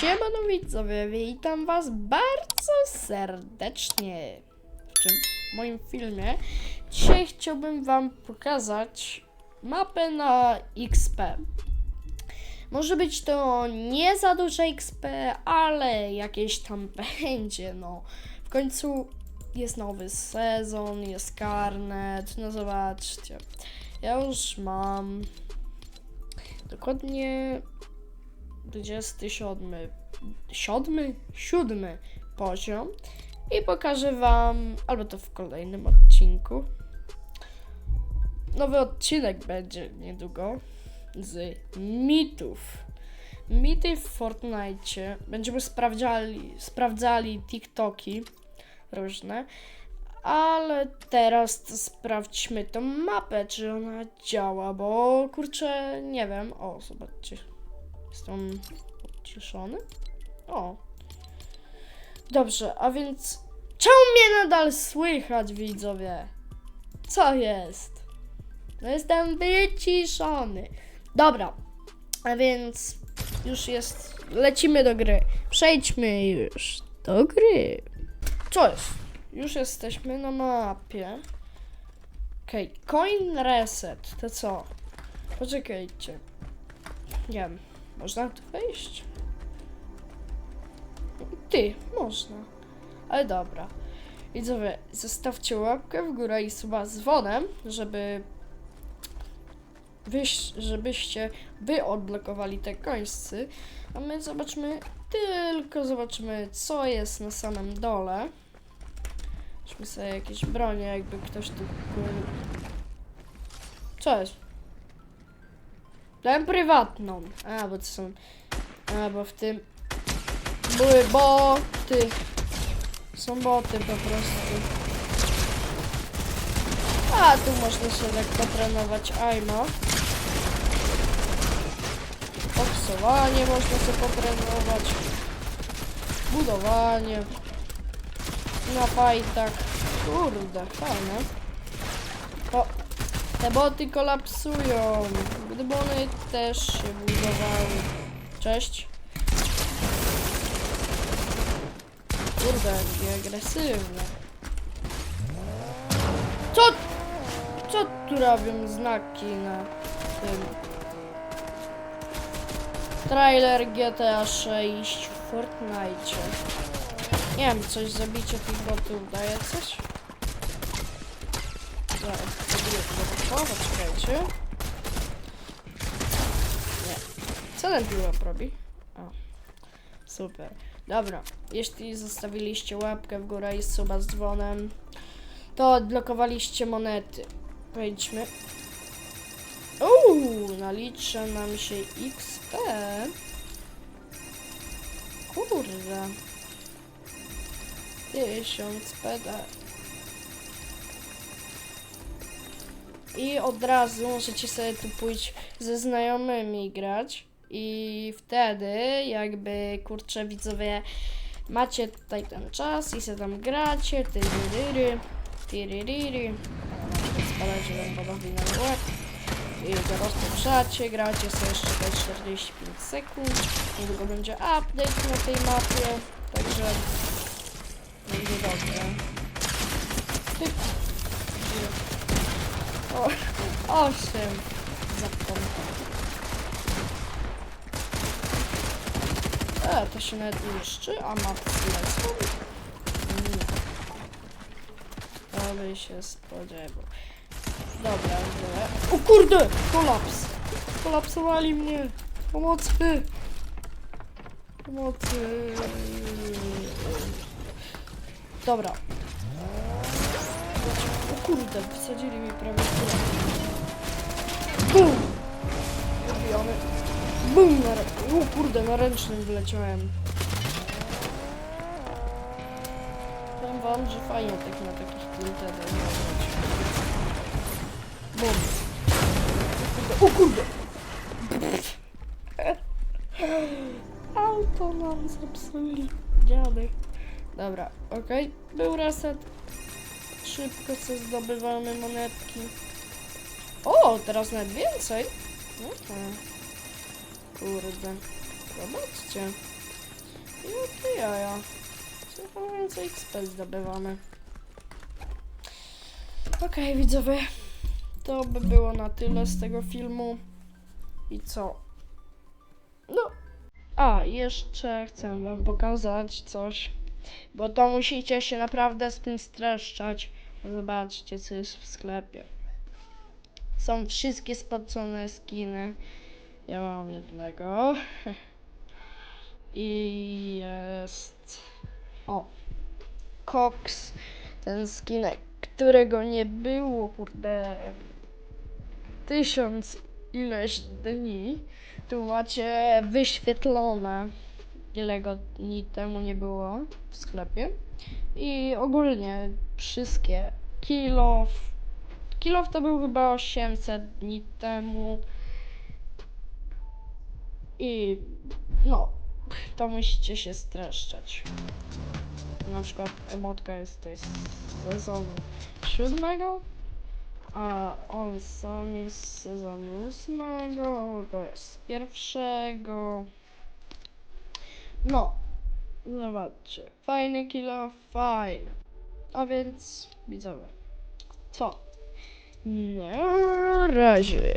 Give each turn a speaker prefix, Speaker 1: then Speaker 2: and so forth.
Speaker 1: Siemano widzowie, witam was bardzo serdecznie w w moim filmie. Dzisiaj chciałbym wam pokazać mapę na XP. Może być to nie za duże XP, ale jakieś tam będzie, no. W końcu jest nowy sezon, jest karnet, no zobaczcie. Ja już mam dokładnie 27, 7, 7 poziom i pokażę Wam, albo to w kolejnym odcinku. Nowy odcinek będzie niedługo z mitów. Mity w Fortnite. Będziemy sprawdzali, sprawdzali TikToki różne. Ale teraz sprawdźmy tą mapę, czy ona działa, bo kurczę, nie wiem. O, zobaczcie. Jestem odciszony. O. Dobrze, a więc czemu mnie nadal słychać, widzowie? Co jest? No jestem wyciszony. Dobra, a więc już jest. Lecimy do gry. Przejdźmy już do gry. Co jest? Już jesteśmy na mapie. Okej, okay. coin reset. To co? Poczekajcie. Nie wiem. Można tu wejść? Ty, można. Ale dobra. Widzowie, zostawcie łapkę w górę i suba z dzwonem, żeby wyś, żebyście wy odblokowali te końscy. A my zobaczmy, tylko zobaczymy, co jest na samym dole. Weźmy sobie jakieś bronie, jakby ktoś tu... Co jest? Dałem prywatną. A, bo to są... A, bo w tym... Były boty. Są boty po prostu. A, tu można się lekko trenować aima. Boksowanie można sobie potrenować. Budowanie. Na fajtach. Kurde, fajne. O, te boty kolapsują. Gdyby one też się budowały. Cześć. Kurde, jakie agresywne. Co? Co tu robią znaki na tym? Trailer GTA 6 w Fortnite. Nie wiem, coś zabicie tych botów daje coś? Zaraz, zrobię to dodatkowo, czekajcie. Nie. Co ten piłap robi? O. Super. Dobra, jeśli zostawiliście łapkę w górę i suba z dzwonem, to odblokowaliście monety. Wejdźmy. Uuu, nalicza nam się XP. Kurde. Tysiąc peda. I od razu możecie sobie tu pójść ze znajomymi grać. I wtedy jakby kurczę widzowie macie tutaj ten czas i sobie tam gracie. Tyryryry, tyryryry. Spalacie ten wodowi na łeb. I go rozpoprzacie, gracie sobie jeszcze te 45 sekund. Niedługo będzie update na tej mapie. Także będzie dobrze. Typ. O, osiem. Zapomnę. E, to się nawet niszczy, a ma lecą? To by się spodziewał. Dobra, dobra. O kurde! Kolaps! Kolapsowali mnie! Pomocy! Pomocy! Dobra. O kurde, wsadzili mi prawie w. Bum! Zabijamy. Bum! Na o kurde, na ręcznym wleciałem. Powiem wam, że fajnie tak na takich grać. Bum. O kurde! Auto nam zepsuli. Dziadek. Dobra, okej. Był reset. Szybko sobie zdobywamy monetki. O, teraz nawet więcej. Okay. Kurde. Zobaczcie. No to jaja. Trochę więcej XP zdobywamy. Okej, widzowie. To by było na tyle z tego filmu. I co? No. A, jeszcze chcę wam pokazać coś. Bo to musicie się naprawdę z tym streszczać. Zobaczcie, co jest w sklepie. Są wszystkie spocone skiny. Ja mam jednego. I jest. O. Cox. Ten skinek, którego nie było, kurde. Tysiąc ileś dni. Tu macie wyświetlone. Ile go dni temu nie było w sklepie. I ogólnie wszystkie. Kilof. Kilof to był chyba 800 dni temu. I no, to musicie się streszczać. Na przykład emotka jest z sezonu siódmego, a on sam jest z sezonu ósmego, to jest z pierwszego. No, zobaczcie, fajny kilo, fajny. A więc widzowie, co? Na razie.